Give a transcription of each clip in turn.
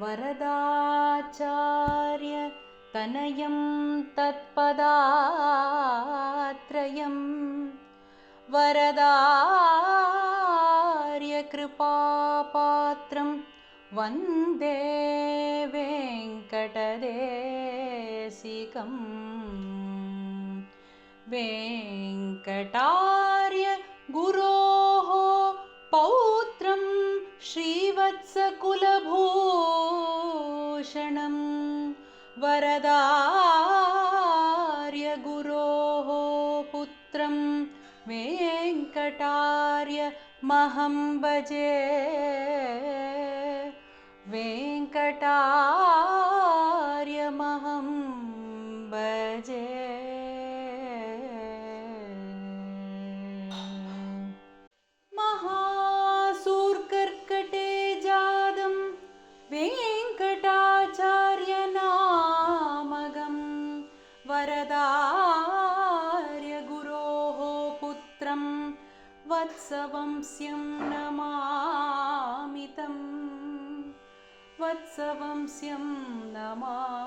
वरदाचार्य तनयं तत्पदात्रयं वरदार्यकृपापात्रं वन्दे वेङ्कटदेशिकम्। वेङ्कटार्य गुरोः श्रीवत्सकुलभूषणं वरदार्यगुरोः पुत्रं वेङ्कटार्य महम्बजे वेङ्कटारर्य महंबजे वत्सवंस्यं नमामितं वत्सवंस्यं नमामितम्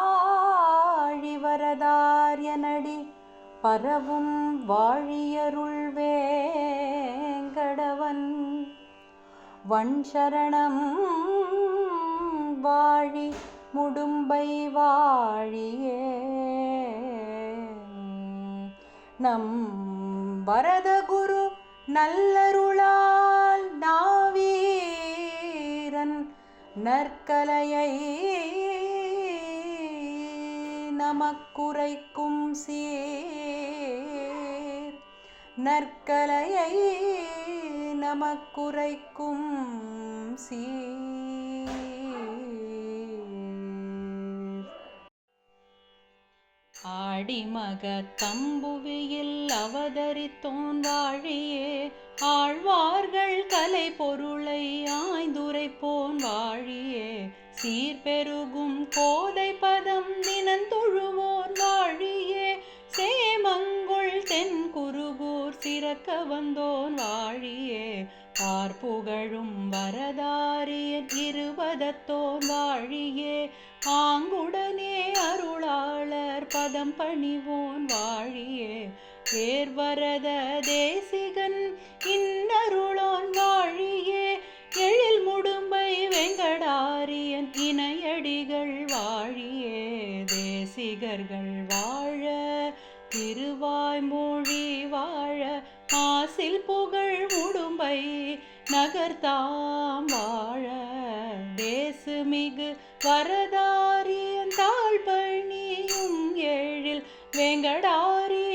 வாழி வரதாரியனடி பரவும் வாழியருள் வேங்கடவன் வண்சரணம் வாழி முடும்பை வாழியே. நம் வரதகுரு நல்லருளால் நாவீரன் நற்கலையை நமக்குரைக்கும் சீர். நற்கலையை நமக்குரைக்கும் சீர். ஆடிமக தம்புவியில் அவதரித்தோன் வாழியே. ஆழ்வார்கள் கலை பொருளை ஆய்ந்துரைப்போன் வாழியே. சீர்பெருகும் கோதை பதம் தினந்தொழுவோர் வாழியே. சேமங்குள் தென் குருகூர் சிறக்க வந்தோன் வாழியே. பார்ப்புகழும் வரதாரிய இருபதத்தோன் வாழியே. ஆங்குடனே அருளாள் பதம் பணிவோன் வாழியே. ஏர்வரத தேசிகன் இன்னருளோன் வாழியே. எழில் முடும்பை வெங்கடாரியன் இணையடிகள் வாழியே. தேசிகர்கள் வாழ திருவாய்மொழி வாழ ஆசில் புகழ் முடும்பை நகர்த்தாம் வாழ. தேசுமிகு வரதாரியன் தாழ் பணியும் ஏழில் வெங்கடாரியனே